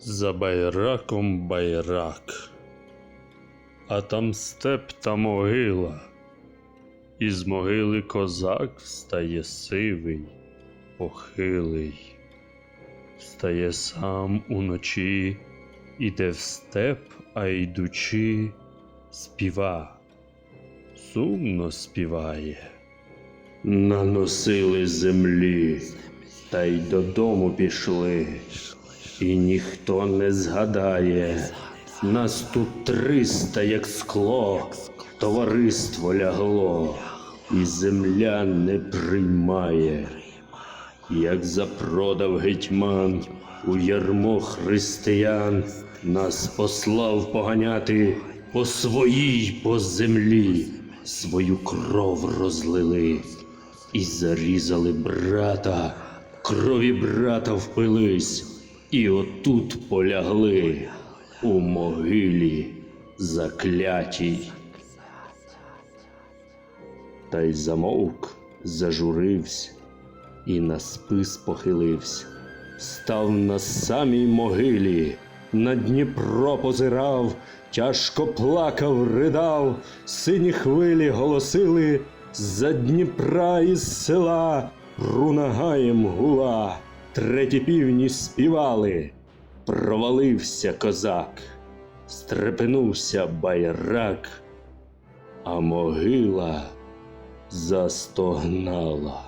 За байраком байрак, а там степ та могила. Із могили козак встає сивий, похилий, встає сам уночі, іде в степ, а йдучи, співа, сумно співає. Наносили землі, та й додому пішли, і ніхто не згадає. Нас тут триста, як скло, товариство лягло, і земля не приймає. Як запродав гетьман у ярмо християн, нас послав поганяти по своїй по землі, свою кров розлили і зарізали брата, крові брата впились, і отут полягли у могилі заклятій. Та й замовк, зажурився і на спис похилився, став на самій могилі, на Дніпро позирав, тяжко плакав, ридав, сині хвилі голосили за Дніпра із села, рунагаєм гула, треті півні співали, провалився козак, стрепенувся байрак, а могила застогнала.